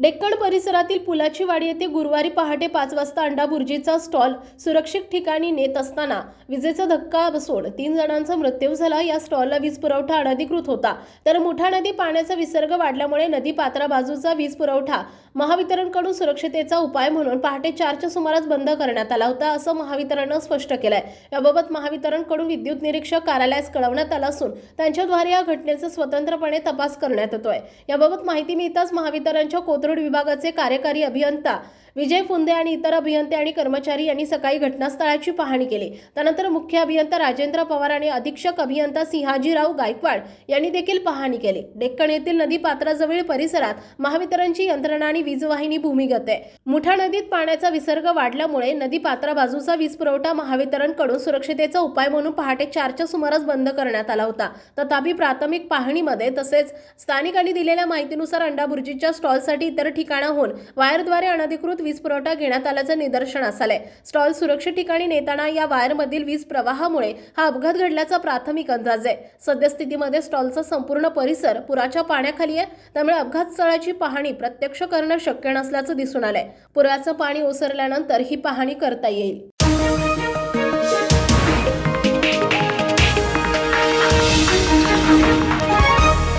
डेक्कण परिसरातील पुलाची वाडी येथे गुरुवारी पहाटे पाच वाजता अंडा बुर्जीचा स्टॉल सुरक्षित ठिकाणी नेत असताना विजेचा धक्का बसून तीन जणांचा मृत्यू झाला. या स्टॉलला वीज पुरवठा अनधिकृत होता. तर मुठा नदी पाण्याचा विसर्ग वाढल्यामुळे नदी पात्रा बाजूचा वीज पुरवठा महावितरणकडून सुरक्षितेचा उपाय म्हणून पहाटे चारच्या सुमारास बंद करण्यात आला होता असं महावितरणनं स्पष्ट केलंय. याबाबत महावितरणकडून विद्युत निरीक्षक कार्यालयास कळवण्यात आलं असून त्यांच्याद्वारे या घटनेचा स्वतंत्रपणे तपास करण्यात येतोय. याबाबत माहिती मिळताच महावितरणच्या कोथरूड विभागाचे कार्यकारी अभियंता विजय फुंदे आणि इतर अभियंते आणि कर्मचारी यांनी सकाळी घटनास्थळाची पाहणी केली. त्यानंतर मुख्य अभियंता राजेंद्र पवार आणि अधीक्षक अभियंता सिंहाजीराव गायकवाड यांनी देखील पाहणी केली. डेक्कन येथील नदी पात्राजवळील परिसरात महावितरणची यंत्रणा आणि वीजवाहिनी भूमिगत आहे. मुठा नदीत पाण्याचा विसर्ग वाढल्यामुळे नदी पात्रा बाजूचा वीज पुरवठा महावितरणकडून सुरक्षितेचा उपाय म्हणून पहाटे चारच्या सुमारास बंद करण्यात आला होता. तथापि प्राथमिक पाहणीमध्ये तसेच स्थानिकांनी दिलेल्या माहितीनुसार अंडाबुर्जीच्या स्टॉलसाठी इतर ठिकाणाहून वायरद्वारे अनधिकृत वीज पुरवठा घेण्यात आल्याचं निदर्शनास आलंय. स्टॉल सुरक्षित ठिकाणी नेताना या वायरमधील वीज प्रवाहामुळे हा अपघात घडल्याचा प्राथमिक अंदाज आहे. सद्यस्थितीमध्ये स्टॉलचा संपूर्ण परिसर पुराच्या पाण्याखाली आहे. त्यामुळे अपघात स्थळाची पाहणी प्रत्यक्ष करणं शक्य नसल्याचं दिसून आलंय. पुराचं पाणी ओसरल्यानंतर ही पाहणी करता येईल.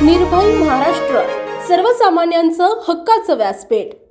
निर्भय महाराष्ट्र सर्वसामान्यांचं हक्काचं व्यासपीठ.